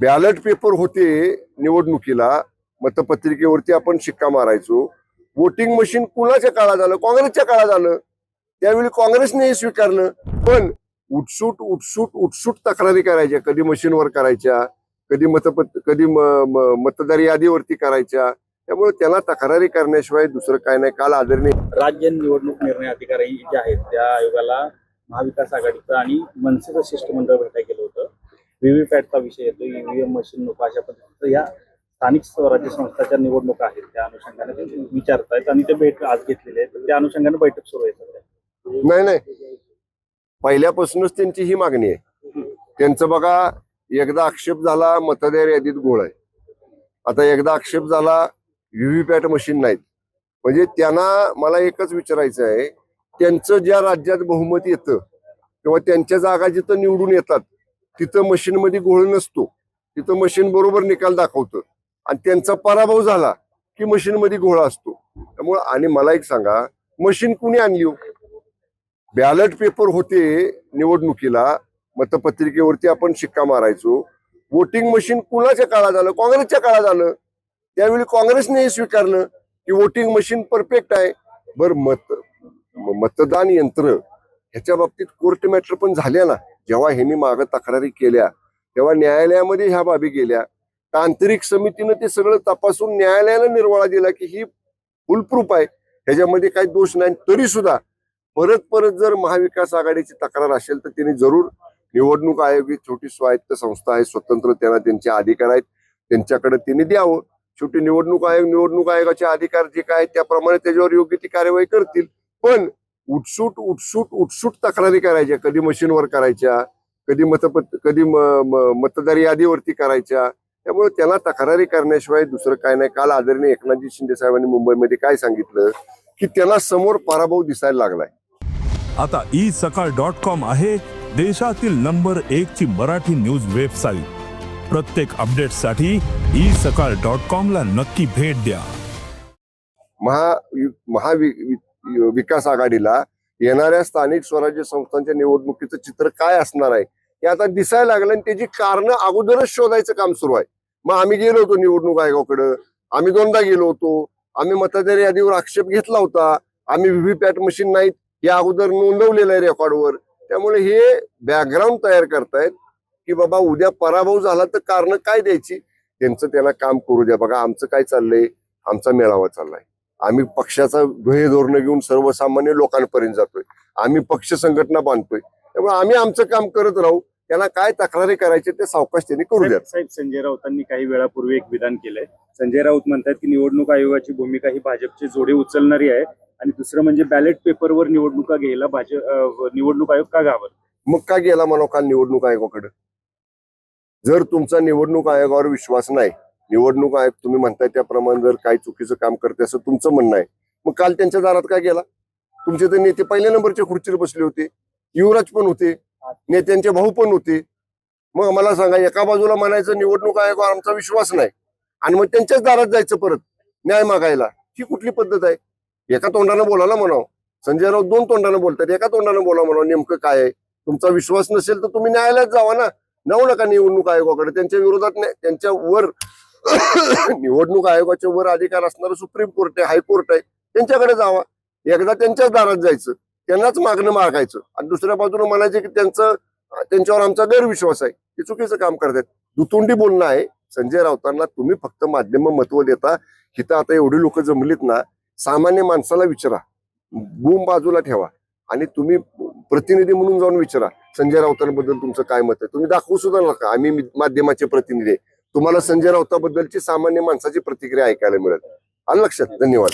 Ballot paper होते निवडणुकीला मतपत्रिकेवरती आपण शिक्का मारायचो. वोटिंग मशीन कुणाच्या काळात आलं? काँग्रेसच्या काळात आलं. त्यावेळी काँग्रेसने हे स्वीकारलं. पण उठसूट उठसूट उठसूट तक्रारी करायच्या. कधी मशीनवर करायच्या कधी मतपत कधी मतदार यादीवरती करायच्या. त्यामुळे त्याला तक्रारी करण्याशिवाय दुसरं काय नाही. काल आदरणीय राज्य निवडणूक निर्णय अधिकारी जे आहेत त्या आयोगाला महाविकास आघाडीचं आणि मनसेचं शिष्टमंडळ भेटायला व्हीव्हीपॅटचा विषय येतो ईव्हीएम मशीन नको अशा पद्धतीचं. या स्थानिक स्वराज्य संस्थाच्या निवडणुका आहेत त्या अनुषंगाने ते विचारतायत आणि ते भेट आज घेतलेले आहेत. त्या अनुषंगाने बैठक सुरू आहे सध्या. नाही नाही. पहिल्यापासूनच त्यांची ही मागणी आहे. त्यांचं बघा एकदा आक्षेप झाला मतदार यादीत गोळ आहे. आता एकदा आक्षेप झाला व्हीव्हीपॅट मशीन नाहीत. म्हणजे त्यांना मला एकच विचारायचं आहे त्यांचं ज्या राज्यात बहुमत येतं किंवा त्यांच्या जागा जिथं निवडून येतात तिथं मशीनमध्ये घोळ नसतो. तिथं मशीन बरोबर निकाल दाखवतं. आणि त्यांचा पराभव झाला की मशीनमध्ये घोळा असतो. त्यामुळं आणि मला एक सांगा मशीन कुणी आणली हो? पेपर होते निवडणुकीला मतपत्रिकेवरती आपण शिक्का मारायचो. वोटिंग मशीन कुणाच्या काळात आलं? काँग्रेसच्या काळात आलं. त्यावेळी काँग्रेसने हे स्वीकारलं की वोटिंग मशीन परफेक्ट आहे. बर मत मतदान यंत्र ह्याच्या बाबतीत कोर्ट मॅटर पण झाल्या ना. जेव्हा ह्यांनी मागं तक्रारी केल्या तेव्हा न्यायालयामध्ये ह्या बाबी गेल्या. तांत्रिक समितीनं ते सगळं तपासून न्यायालयानं निर्वाळा दिला की ही फुलप्रूफ आहे. ह्याच्यामध्ये काही दोष नाही. तरी सुद्धा परत परत जर महाविकास आघाडीची तक्रार असेल तर त्यांनी जरूर निवडणूक आयोग ही छोटी स्वायत्त संस्था आहे. स्वतंत्र त्यांना त्यांचे अधिकार आहेत. त्यांच्याकडे त्यांनी द्यावं. शेवटी निवडणूक आयोग निवडणूक आयोगाचे अधिकार जे काय त्याप्रमाणे त्याच्यावर योग्य ती कार्यवाही करतील. पण उठसूट उठसूट उठसूट तक्रारी करायच्या. कधी मशीनवर करायच्या कधी मतपत कधी मतदार यादीवरती करायच्या. त्यामुळे त्यांना तक्रारी करण्याशिवाय दुसरं काय नाही. काल आदरणीय एकनाथजी शिंदे साहेबांनी मुंबईमध्ये काय सांगितलं? की त्यांना समोर पराभव दिसायला लागलाय. आता ई सकाळ डॉट कॉम आहे देशातील नंबर एक ची मराठी न्यूज वेबसाईट. प्रत्येक अपडेटसाठी ई सकाळ डॉट कॉम ला नक्की भेट द्या. महा महावि विकास आघाडीला येणाऱ्या स्थानिक स्वराज्य संस्थांच्या निवडणुकीचं चित्र काय असणार आहे हे आता दिसायला लागलं आणि त्याची कारणं अगोदरच शोधायचं काम सुरू आहे. मग आम्ही गेलो होतो निवडणूक आयोगाकडं आम्ही दोनदा गेलो होतो आम्ही मतदार यादीवर आक्षेप घेतला होता आम्ही व्हीव्हीपॅट मशीन नाहीत हे अगोदर नोंदवलेलं आहे रेकॉर्डवर. त्यामुळे हे बॅकग्राऊंड तयार करतायत की बाबा उद्या पराभव झाला तर कारण काय द्यायची? त्यांचं त्याला काम करू द्या. बघा आमचं काय चाललंय? आमचा मेळावा चाललाय. आम्ही पक्षाचा ध्येय धोरण घेऊन सर्वसामान्य लोकांपर्यंत जातोय. आम्ही पक्ष संघटना बांधतोय. त्यामुळे आम्ही आमचं काम करत राहू त्यांना काय तक्रारी करायचे ते सावकाश त्यांनी करू द्या साहेब संजय राऊतांनी काही वेळापूर्वी एक विधान केलंय. संजय राऊत म्हणतात की निवडणूक आयोगाची भूमिका ही भाजपची जोडे उचलणारी आहे आणि दुसरं म्हणजे बॅलेट पेपरवर निवडणुका घ्यायला भाजप निवडणूक आयोग का घाबर मग का गेला म्हणा काल निवडणूक आयोगाकडे? जर तुमचा निवडणूक आयोगावर विश्वास नाही निवडणूक आयोग तुम्ही म्हणताय त्याप्रमाणे जर काही चुकीचं काम करते असं तुमचं म्हणणं आहे. मग काल त्यांच्या दारात काय गेला? तुमचे ते नेते पहिल्या नंबरच्या खुर्चीवर बसले होते. युवराज पण होते. नेत्यांचे भाऊ पण होते. मग मला सांगा एका बाजूला म्हणायचं निवडणूक आयोगावर आमचा विश्वास नाही. आणि मग त्यांच्याच दारात जायचं परत न्याय मागायला. ही कुठली पद्धत आहे? एका तोंडानं बोलायला म्हणावं. संजय राऊत दोन तोंडानं बोलतात एका तोंडानं बोला म्हणावं नेमकं काय आहे? तुमचा विश्वास नसेल तर तुम्ही न्यायालयात जावा ना. जाऊ नका निवडणूक आयोगाकडे. त्यांच्या विरोधात त्यांच्यावर त्यांच्या वर निवडणूक आयोगाच्या वर अधिकार असणारं सुप्रीम कोर्ट आहे हायकोर्ट आहे त्यांच्याकडे जावा. एकदा त्यांच्याच दारात जायचं त्यांनाच मागणं मागायचं. आणि दुसऱ्या बाजूने म्हणायचं की त्यांचं त्यांच्यावर आमचा गैरविश्वास आहे ते चुकीचं काम करतात दुतोंडी बोलणं आहे. संजय राऊतांना तुम्ही फक्त माध्यम महत्त्व देता. हिथं आता एवढी लोक जमलीत ना सामान्य माणसाला विचारा. बूम बाजूला ठेवा. आणि तुम्ही प्रतिनिधी म्हणून जाऊन विचारा संजय राऊतांबद्दल तुमचं काय मत आहे? तुम्ही दाखवू सुद्धा नका. आम्ही माध्यमाचे प्रतिनिधी आहे. तुम्हाला संजय राऊताबद्दलची सामान्य माणसाची प्रतिक्रिया ऐकायला मिळेल. आलं लक्षात? धन्यवाद.